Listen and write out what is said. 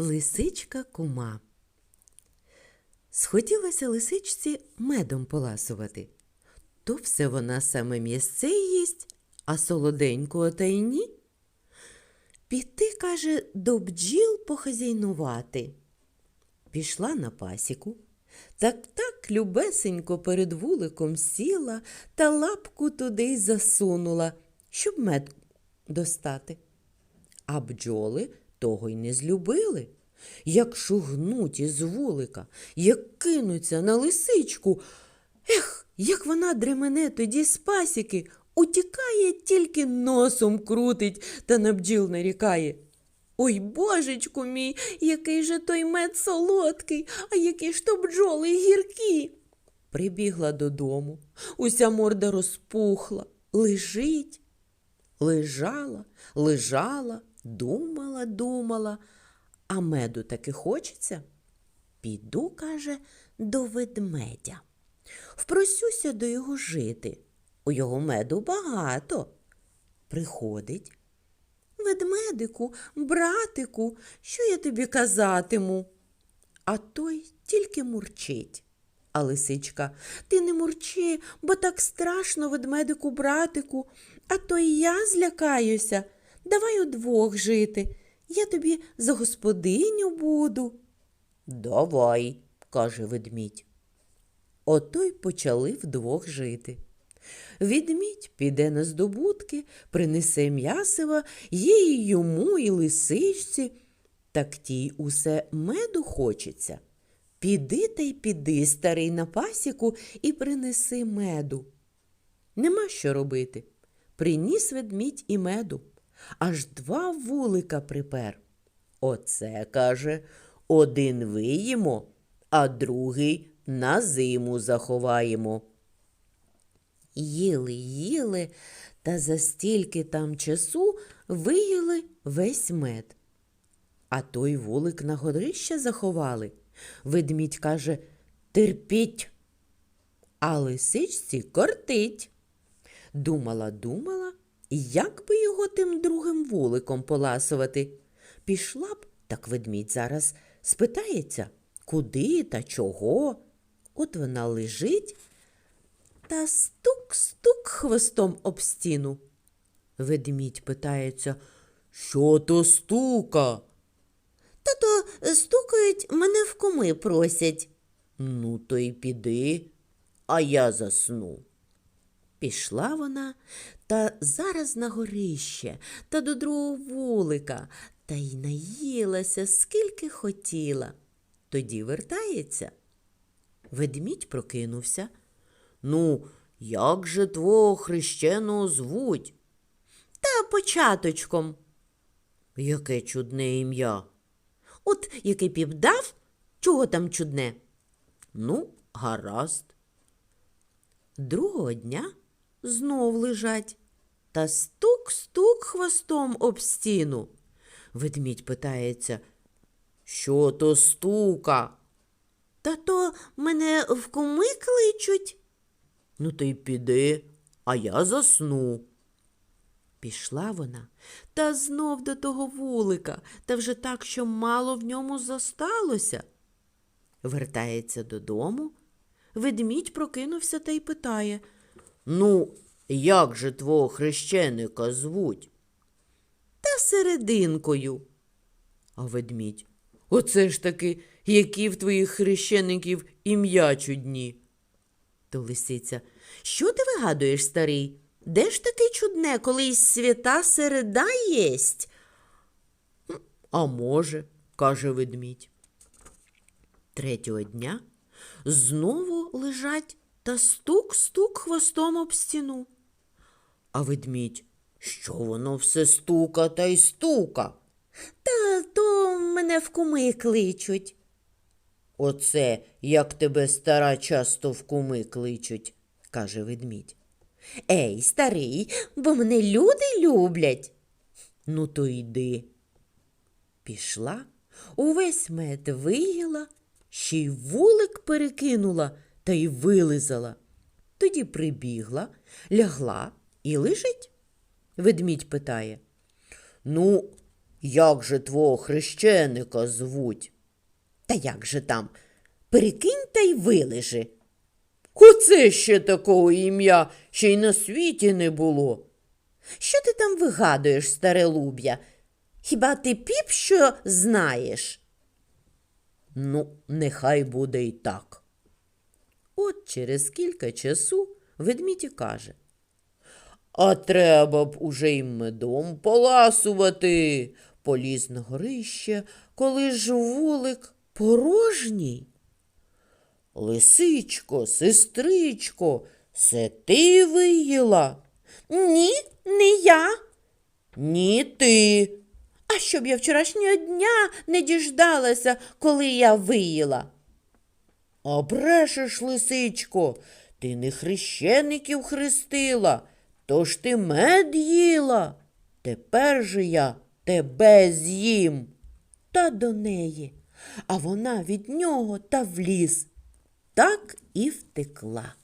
Лисичка кума. Схотілося лисичці медом поласувати. То все вона саме м'ясце їсть, а солоденького та й ні. Піти, каже, до бджіл похазяйнувати. Пішла на пасіку, так так любесенько перед вуликом сіла та лапку туди й засунула, щоб мед достати. А бджоли того й не злюбили. Як шугнуть із вулика, як кинуться на лисичку. Ех, як вона дремене тоді з пасіки, утікає, тільки носом крутить та на бджіл нарікає. Ой, божечку мій, який же той мед солодкий, а які ж то бджоли гіркі. Прибігла додому, уся морда розпухла, лежить. Лежала, лежала, думала, думала, а меду таки хочеться. Піду, каже, до ведмедя. Впросюся до його жити. У його меду багато. Приходить. Ведмедику, братику, що я тобі казатиму? А той тільки мурчить. А лисичка, ти не мурчи, бо так страшно ведмедику, братику, а то й я злякаюся. Давай удвох жити. Я тобі за господиню буду. Давай, каже ведмідь. Ото й почали вдвох жити. Відмідь піде на здобутки, принесе м'ясива їй йому і лисичці, так тій усе меду хочеться. Піди та й піди, старий на пасіку, і принеси меду. Нема що робити. Приніс ведмідь і меду, аж два вулика припер. Оце, каже, один виїмо, а другий на зиму заховаємо. Їли, їли, та за стільки там часу виїли весь мед. А той вулик на горище заховали. Ведмідь каже терпіть, а лисичці кортить. Думала, думала, як би його тим другим вуликом поласувати. Пішла б, так ведмідь зараз спитається, куди та чого. От вона лежить та стук-стук хвостом об стіну. Ведмідь питається, що то стука? Та то стукають, мене в куми просять. Ну, то й піди, а я засну. Пішла вона та зараз на горище та до другого вулика, та й наїлася, скільки хотіла. Тоді вертається. Ведмідь прокинувся. Ну, як же твого хрещеного звуть? Та початочком. Яке чудне ім'я. От який піп дав, чого там чудне? Ну, гаразд. Другого дня знов лежать та стук-стук хвостом об стіну. Ведмідь питається, що то стука? Та то мене в куми кличуть. Ну, й піди, а я засну. Пішла вона та знов до того вулика, та вже так, що мало в ньому зосталося. Вертається додому. Ведмідь прокинувся та й питає Ну, як же твого хрещеника звуть? Та серединкою. А ведмідь. Оце ж таки, які в твоїх хрещеників ім'я чудні. То лисиця. Що ти вигадуєш, старий? Де ж таке чудне, коли й свята середа єсть? А може, каже ведмідь. Третього дня знову лежать та стук-стук хвостом об стіну. А ведмідь, що воно все стука та й стука? Та то мене в куми кличуть. Оце як тебе стара часто в куми кличуть, каже ведмідь. Ей, старий, бо мене люди люблять. Ну, то йди. Пішла, увесь мед виїла, ще й вулик перекинула та й вилизала. Тоді прибігла, лягла і лежить. Ведмідь питає. Ну, Як же твого хрещеника звуть? Та як же там? Перекинь та й вилежи. Оце ще такого ім'я ще й на світі не було. Що ти там вигадуєш, старе луб'я? Хіба ти піп що знаєш? Ну, нехай буде і так. От через кілька часу ведмідь каже. А треба б уже й медом поласувати. Поліз на горище, коли ж вулик порожній. Лисичко, сестричко, це ти виїла? Ні, не я. Ні ти. А щоб я вчорашнього дня не діждалася, коли я виїла. А брешеш, лисичко, ти не хрещеників хрестила, тож ти мед їла. Тепер же я тебе з'їм. Та до неї, а вона від нього та в ліс. Так і втекла.